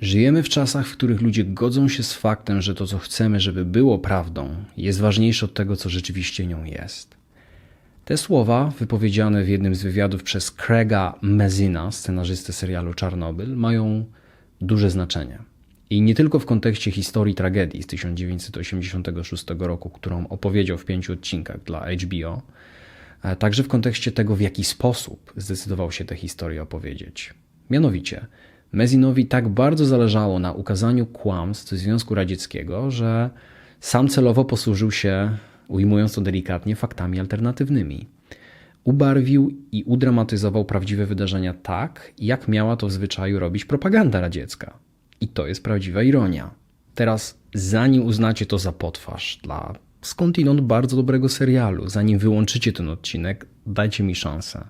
Żyjemy w czasach, w których ludzie godzą się z faktem, że to, co chcemy, żeby było prawdą, jest ważniejsze od tego, co rzeczywiście nią jest. Te słowa, wypowiedziane w jednym z wywiadów przez Craiga Mezina, scenarzystę serialu Czarnobyl, mają duże znaczenie. I nie tylko w kontekście historii tragedii z 1986 roku, którą opowiedział w pięciu odcinkach dla HBO, a także w kontekście tego, w jaki sposób zdecydował się tę historię opowiedzieć. Mianowicie, Mezinowi tak bardzo zależało na ukazaniu kłamstw Związku Radzieckiego, że sam celowo posłużył się, ujmując to delikatnie, faktami alternatywnymi. Ubarwił i udramatyzował prawdziwe wydarzenia tak, jak miała to w zwyczaju robić propaganda radziecka. I to jest prawdziwa ironia. Teraz, zanim uznacie to za potwarz dla skądinąd bardzo dobrego serialu, zanim wyłączycie ten odcinek, dajcie mi szansę.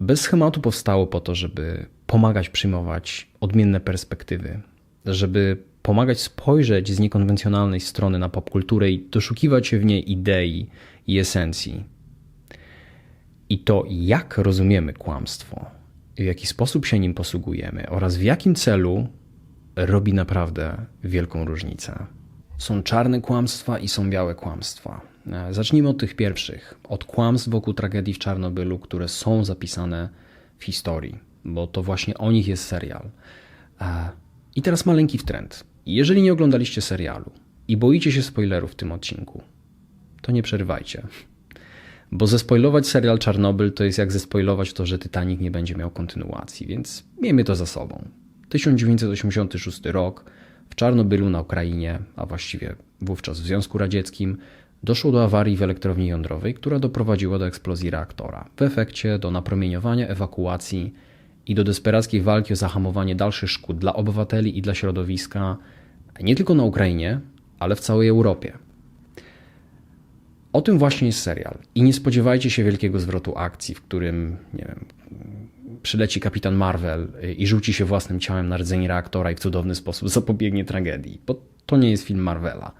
Bez schematu powstało po to, żeby pomagać przyjmować odmienne perspektywy, żeby pomagać spojrzeć z niekonwencjonalnej strony na popkulturę i doszukiwać się w niej idei i esencji. I to, jak rozumiemy kłamstwo, w jaki sposób się nim posługujemy oraz w jakim celu, robi naprawdę wielką różnicę. Są czarne kłamstwa i są białe kłamstwa. E, zacznijmy od tych pierwszych, od kłamstw wokół tragedii w Czarnobylu, które są zapisane w historii, bo to właśnie o nich jest serial. E, I teraz maleńki trend. Jeżeli nie oglądaliście serialu i boicie się spoilerów w tym odcinku, to nie przerywajcie. Bo zespoilować serial Czarnobyl to jest jak zespoilować to, że Titanic nie będzie miał kontynuacji, więc miejmy to za sobą. 1986 rok, w Czarnobylu na Ukrainie, a właściwie wówczas w Związku Radzieckim, doszło do awarii w elektrowni jądrowej, która doprowadziła do eksplozji reaktora. W efekcie do napromieniowania, ewakuacji i do desperackiej walki o zahamowanie dalszych szkód dla obywateli i dla środowiska, nie tylko na Ukrainie, ale w całej Europie. O tym właśnie jest serial. I nie spodziewajcie się wielkiego zwrotu akcji, w którym, nie wiem, przyleci kapitan Marvel i rzuci się własnym ciałem na rdzeń reaktora i w cudowny sposób zapobiegnie tragedii. Bo to nie jest film Marvela.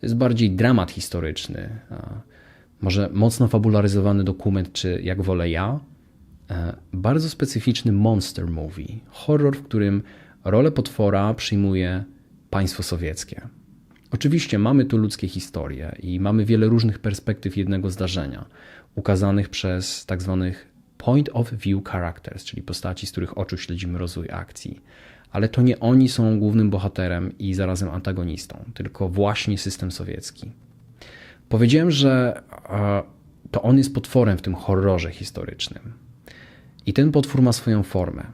To jest bardziej dramat historyczny. Może mocno fabularyzowany dokument, czy jak wolę ja, e, bardzo specyficzny monster movie. Horror, w którym rolę potwora przyjmuje państwo sowieckie. Oczywiście mamy tu ludzkie historie i mamy wiele różnych perspektyw jednego zdarzenia, ukazanych przez tak zwanych point of view characters, czyli postaci, z których oczu śledzimy rozwój akcji. Ale to nie oni są głównym bohaterem i zarazem antagonistą, tylko właśnie system sowiecki. Powiedziałem, że e, to on jest potworem w tym horrorze historycznym. I ten potwór ma swoją formę.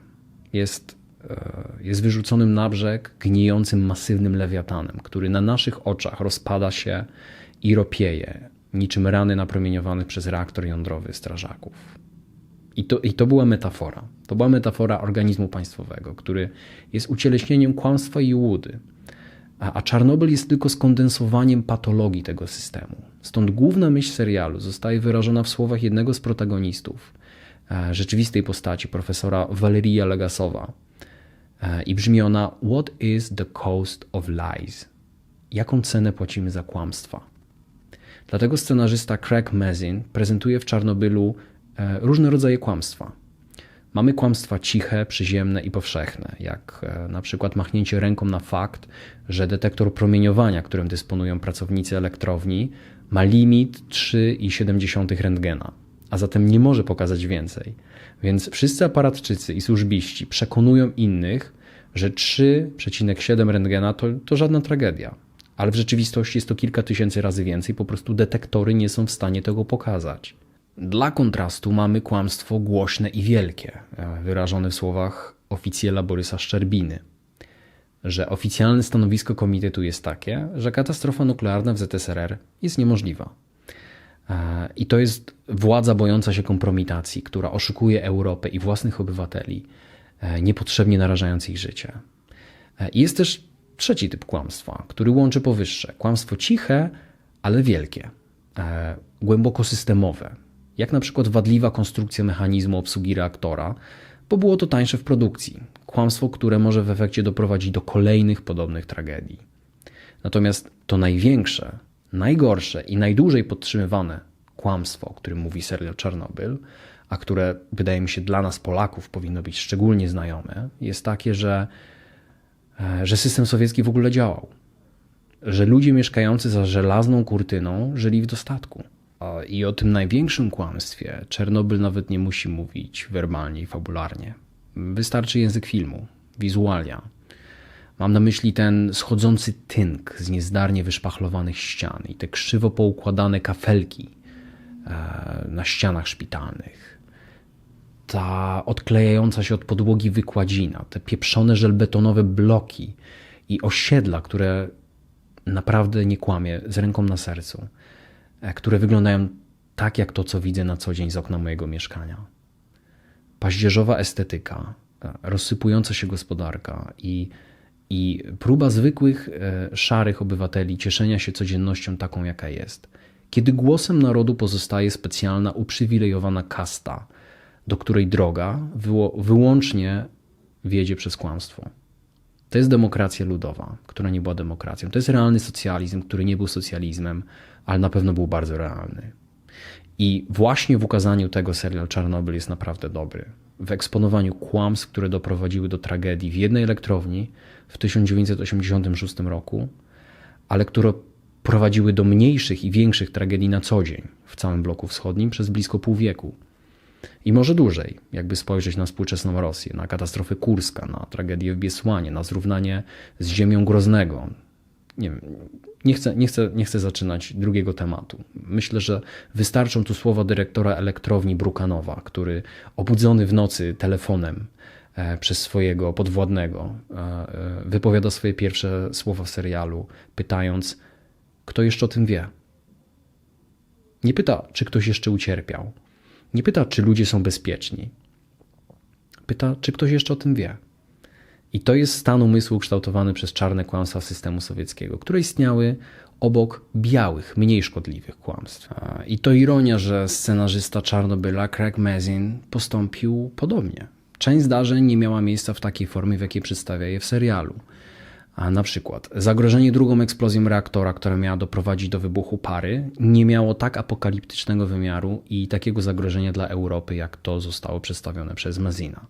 Jest, e, jest wyrzuconym na brzeg gnijącym masywnym lewiatanem, który na naszych oczach rozpada się i ropieje, niczym rany napromieniowane przez reaktor jądrowy strażaków. I to, I to była metafora. To była metafora organizmu państwowego, który jest ucieleśnieniem kłamstwa i łudy. A, a Czarnobyl jest tylko skondensowaniem patologii tego systemu. Stąd główna myśl serialu zostaje wyrażona w słowach jednego z protagonistów, e, rzeczywistej postaci, profesora Valeria Legasowa. E, I brzmi ona: What is the cost of lies? Jaką cenę płacimy za kłamstwa? Dlatego scenarzysta Craig Mazin prezentuje w Czarnobylu różne rodzaje kłamstwa. Mamy kłamstwa ciche, przyziemne i powszechne, jak e, na przykład machnięcie ręką na fakt, że detektor promieniowania, którym dysponują pracownicy elektrowni, ma limit 3,7 rentgena, a zatem nie może pokazać więcej. Więc wszyscy aparatczycy i służbiści przekonują innych, że 3,7 rentgena to, to żadna tragedia. Ale w rzeczywistości jest to kilka tysięcy razy więcej, po prostu detektory nie są w stanie tego pokazać. Dla kontrastu mamy kłamstwo głośne i wielkie, e, wyrażone w słowach oficjela Borysa Szczerbiny, że oficjalne stanowisko komitetu jest takie, że katastrofa nuklearna w ZSRR jest niemożliwa. E, I to jest władza bojąca się kompromitacji, która oszukuje Europę i własnych obywateli, e, niepotrzebnie narażając ich życie. I jest też trzeci typ kłamstwa, który łączy powyższe: kłamstwo ciche, ale wielkie, głęboko systemowe, jak na przykład wadliwa konstrukcja mechanizmu obsługi reaktora, bo było to tańsze w produkcji. Kłamstwo, które może w efekcie doprowadzić do kolejnych podobnych tragedii. Natomiast to największe, najgorsze i najdłużej podtrzymywane kłamstwo, o którym mówi serial Czarnobyl, a które wydaje mi się dla nas Polaków powinno być szczególnie znajome, jest takie, że e, że system sowiecki w ogóle działał, że ludzie mieszkający za żelazną kurtyną żyli w dostatku. I o tym największym kłamstwie Czernobyl nawet nie musi mówić werbalnie i fabularnie. Wystarczy język filmu, wizualia. Mam na myśli ten schodzący tynk z niezdarnie wyszpachlowanych ścian i te krzywo poukładane kafelki e, na ścianach szpitalnych. Ta odklejająca się od podłogi wykładzina, te pieprzone żelbetonowe bloki i osiedla, które naprawdę nie kłamie, z ręką na sercu, które wyglądają tak jak to, co widzę na co dzień z okna mojego mieszkania. Paździerzowa estetyka, e, rozsypująca się gospodarka i, i próba zwykłych, e, szarych obywateli cieszenia się codziennością taką, jaka jest. Kiedy głosem narodu pozostaje specjalna, uprzywilejowana kasta, do której droga wyłącznie wiedzie przez kłamstwo. To jest demokracja ludowa, która nie była demokracją. To jest realny socjalizm, który nie był socjalizmem, ale na pewno był bardzo realny. I właśnie w ukazaniu tego serial Czarnobyl jest naprawdę dobry. W eksponowaniu kłamstw, które doprowadziły do tragedii w jednej elektrowni w 1986 roku, ale które prowadziły do mniejszych i większych tragedii na co dzień w całym bloku wschodnim przez blisko pół wieku. I może dłużej, jakby spojrzeć na współczesną Rosję, na katastrofę Kurska, na tragedię w Biesłanie, na zrównanie z ziemią Groznego. Nie, wiem, nie, chcę, nie, chcę, nie chcę zaczynać drugiego tematu. Myślę, że wystarczą tu słowa dyrektora elektrowni Brukanowa, który obudzony w nocy telefonem e, przez swojego podwładnego e, e, wypowiada swoje pierwsze słowa w serialu, pytając, kto jeszcze o tym wie. Nie pyta, czy ktoś jeszcze ucierpiał nie pyta, czy ludzie są bezpieczni. Pyta, czy ktoś jeszcze o tym wie. I to jest stan umysłu kształtowany przez czarne kłamstwa systemu sowieckiego, które istniały obok białych, mniej szkodliwych kłamstw. I to ironia, że scenarzysta Czarnobyla Craig Mazin postąpił podobnie. Część zdarzeń nie miała miejsca w takiej formie, w jakiej przedstawia je w serialu. A na przykład zagrożenie drugą eksplozją reaktora, która miała doprowadzić do wybuchu pary, nie miało tak apokaliptycznego wymiaru i takiego zagrożenia dla Europy, jak to zostało przedstawione przez Mazina.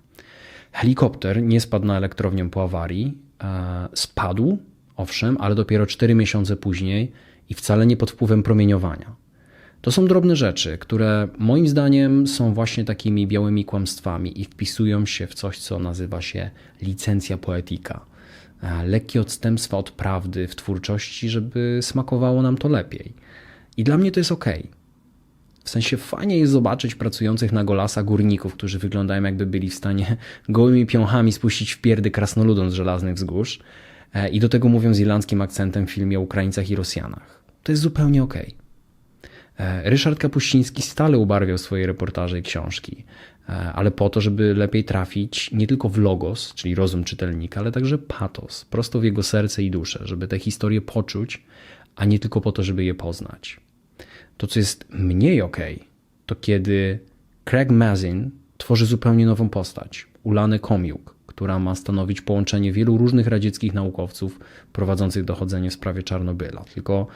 Helikopter nie spadł na elektrownię po awarii, e, spadł, owszem, ale dopiero 4 miesiące później i wcale nie pod wpływem promieniowania. To są drobne rzeczy, które moim zdaniem są właśnie takimi białymi kłamstwami i wpisują się w coś, co nazywa się licencja poetyka lekkie odstępstwa od prawdy w twórczości, żeby smakowało nam to lepiej. I dla mnie to jest ok. W sensie fajnie jest zobaczyć pracujących na golasa górników, którzy wyglądają jakby byli w stanie gołymi piąchami spuścić w pierdy krasnoludom z żelaznych wzgórz e, i do tego mówią z irlandzkim akcentem w filmie o Ukraińcach i Rosjanach. To jest zupełnie ok. E, Ryszard Kapuściński stale ubarwiał swoje reportaże i książki. E, ale po to, żeby lepiej trafić nie tylko w logos, czyli rozum czytelnika, ale także patos, prosto w jego serce i duszę, żeby te historie poczuć, a nie tylko po to, żeby je poznać. To, co jest mniej ok, to kiedy Craig Mazin tworzy zupełnie nową postać, Ulanę Komiuk, która ma stanowić połączenie wielu różnych radzieckich naukowców prowadzących dochodzenie w sprawie Czarnobyla. Tylko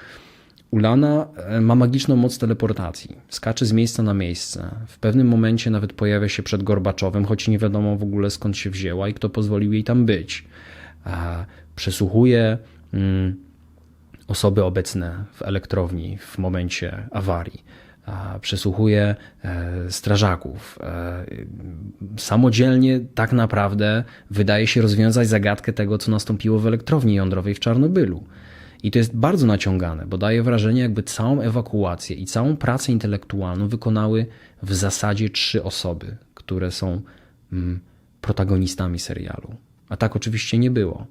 Ulana e, ma magiczną moc teleportacji. Skacze z miejsca na miejsce. W pewnym momencie nawet pojawia się przed Gorbaczowem, choć nie wiadomo w ogóle skąd się wzięła i kto pozwolił jej tam być. Przesłuchuje mm, osoby obecne w elektrowni w momencie awarii. Przesłuchuje e, strażaków. E, samodzielnie tak naprawdę wydaje się rozwiązać zagadkę tego, co nastąpiło w elektrowni jądrowej w Czarnobylu. I to jest bardzo naciągane, bo daje wrażenie, jakby całą ewakuację i całą pracę intelektualną wykonały w zasadzie trzy osoby, które są mm, protagonistami serialu. A tak oczywiście nie było.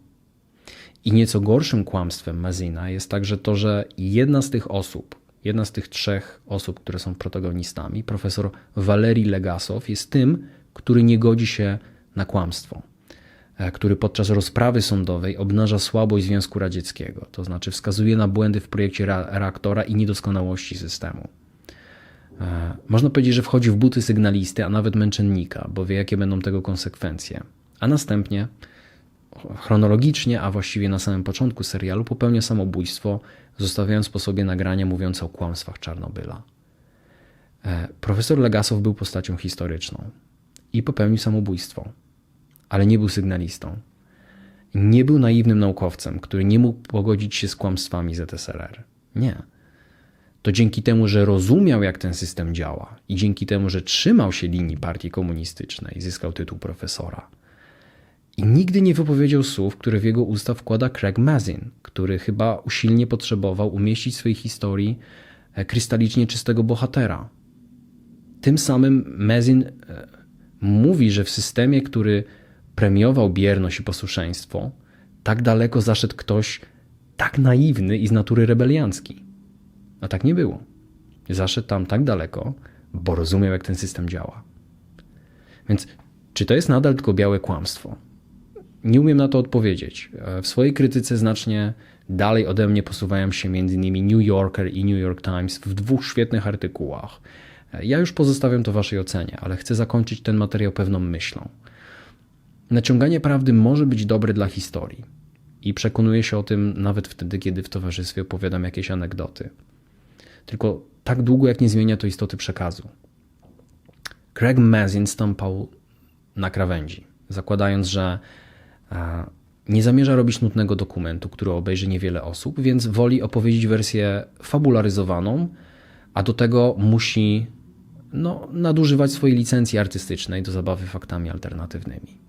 I nieco gorszym kłamstwem Mazina jest także to, że jedna z tych osób, jedna z tych trzech osób, które są protagonistami, profesor Walerii Legasow, jest tym, który nie godzi się na kłamstwo. E, który podczas rozprawy sądowej obnaża słabość Związku Radzieckiego, to znaczy wskazuje na błędy w projekcie reaktora i niedoskonałości systemu. E, można powiedzieć, że wchodzi w buty sygnalisty, a nawet męczennika, bo wie, jakie będą tego konsekwencje. A następnie, chronologicznie, a właściwie na samym początku serialu, popełnia samobójstwo, zostawiając po sobie nagrania mówiące o kłamstwach Czarnobyla. E, profesor Legasow był postacią historyczną i popełnił samobójstwo ale nie był sygnalistą. nie był naiwnym naukowcem, który nie mógł pogodzić się z kłamstwami ZSRR. Nie. To dzięki temu, że rozumiał, jak ten system działa i dzięki temu, że trzymał się linii partii komunistycznej, zyskał tytuł profesora. I nigdy nie wypowiedział słów, które w jego usta wkłada Craig Mazin, który chyba usilnie potrzebował umieścić w swojej historii e, krystalicznie czystego bohatera. Tym samym Mazin e, mówi, że w systemie, który premiował bierność i posłuszeństwo, tak daleko zaszedł ktoś tak naiwny i z natury rebeliancki. A tak nie było. Zaszedł tam tak daleko, bo rozumiał, jak ten system działa. Więc czy to jest nadal tylko białe kłamstwo? Nie umiem na to odpowiedzieć. W swojej krytyce znacznie dalej ode mnie posuwają się m.in. New Yorker i New York Times w dwóch świetnych artykułach. Ja już pozostawiam to Waszej ocenie, ale chcę zakończyć ten materiał pewną myślą. Naciąganie prawdy może być dobre dla historii i przekonuję się o tym nawet wtedy, kiedy w towarzystwie opowiadam jakieś anegdoty. Tylko tak długo, jak nie zmienia to istoty przekazu. Craig Mazin stąpał na krawędzi, zakładając, że nie zamierza robić nudnego dokumentu, który obejrzy niewiele osób, więc woli opowiedzieć wersję fabularyzowaną, a do tego musi no, nadużywać swojej licencji artystycznej do zabawy faktami alternatywnymi.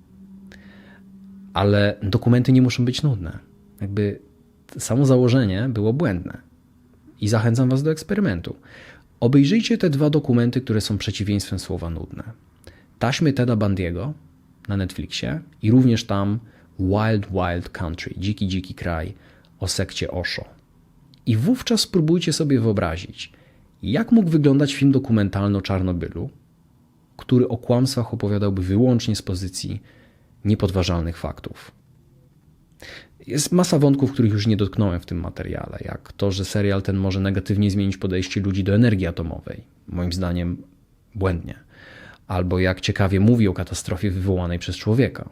Ale dokumenty nie muszą być nudne. Jakby samo założenie było błędne. I zachęcam Was do eksperymentu. Obejrzyjcie te dwa dokumenty, które są przeciwieństwem słowa nudne. Taśmy Teda Bandiego na Netflixie i również tam Wild Wild Country, dziki, dziki kraj o sekcie Osho. I wówczas spróbujcie sobie wyobrazić, jak mógł wyglądać film dokumentalny o Czarnobylu, który o kłamstwach opowiadałby wyłącznie z pozycji niepodważalnych faktów. Jest masa wątków, których już nie dotknąłem w tym materiale, jak to, że serial ten może negatywnie zmienić podejście ludzi do energii atomowej, moim zdaniem błędnie, albo jak ciekawie mówi o katastrofie wywołanej przez człowieka,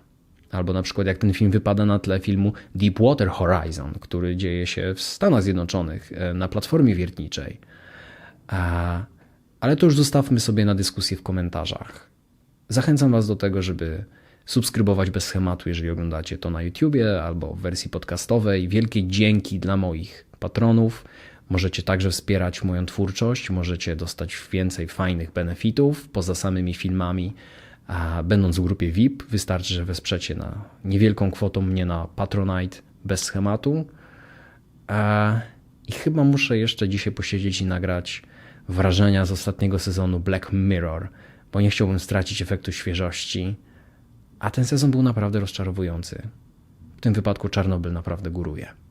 albo na przykład jak ten film wypada na tle filmu Deepwater Horizon, który dzieje się w Stanach Zjednoczonych e, na platformie wiertniczej. Ale to już zostawmy sobie na dyskusję w komentarzach. Zachęcam Was do tego, żeby subskrybować bez schematu, jeżeli oglądacie to na YouTubie albo w wersji podcastowej. Wielkie dzięki dla moich patronów. Możecie także wspierać moją twórczość, możecie dostać więcej fajnych benefitów poza samymi filmami. A będąc w grupie VIP, wystarczy, że wesprzecie na niewielką kwotą mnie na Patronite bez schematu. I chyba muszę jeszcze dzisiaj posiedzieć i nagrać wrażenia z ostatniego sezonu Black Mirror, bo nie chciałbym stracić efektu świeżości. A ten sezon był naprawdę rozczarowujący. W tym wypadku Czarnobyl naprawdę góruje.